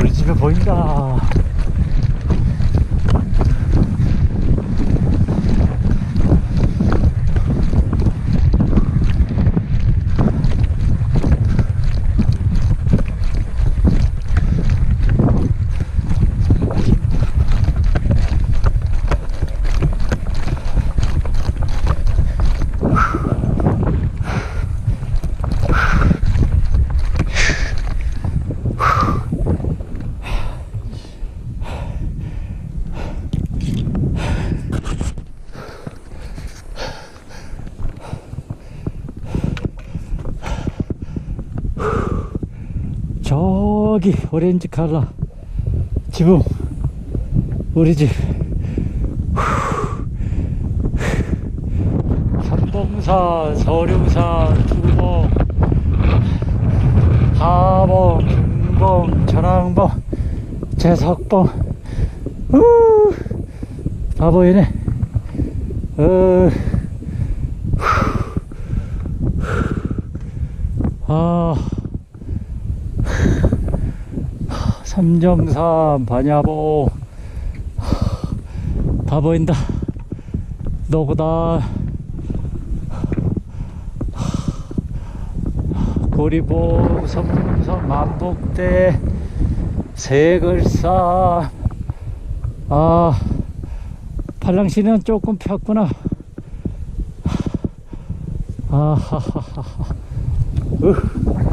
우리 집에 보인다. 저기 오렌지 칼라 지붕. 우리 집. 삼봉산 서룡산 두봉. 하봉 중봉 전항봉 제석봉. 우, 다 보이네. 어, 아 삼정산 반야봉 다 보인다. 노고다 고리봉 섬금선 만복대 세글산 아 팔랑시는 조금 폈구나. 아하하하 으